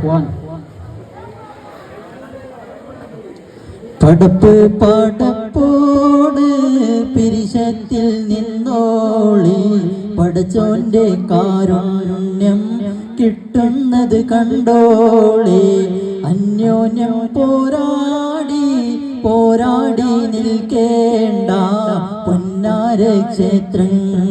ഇഖ്വാൻ പടപ്പ് പടപ്പോട് പിരിശത്തിൽ നിന്നോളി. പടച്ചോന്റെ കാരുണ്യം കിട്ടുന്നത് കണ്ടോളി. അന്യോന്യം പോരാടി പോരാടി നിൽക്കേണ്ട പൊന്നാര ക്ഷേത്രങ്ങൾ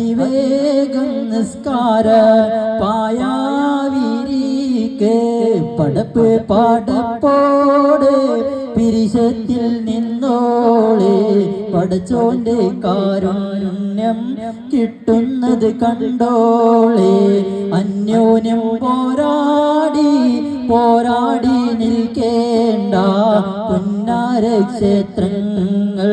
അതിവേഗം നിസ്കാര പായാവിരിക്ക് പടപ്പ് പടപ്പോട് പിരിശത്തിൽ നിന്നോളെ പടച്ചോന്റെ കാരുണ്യം കിട്ടുന്നത് കണ്ടോളെ. അന്യോന്യം പോരാടി പോരാടി നിൽക്കേണ്ട പുന്നാര ക്ഷേത്രങ്ങൾ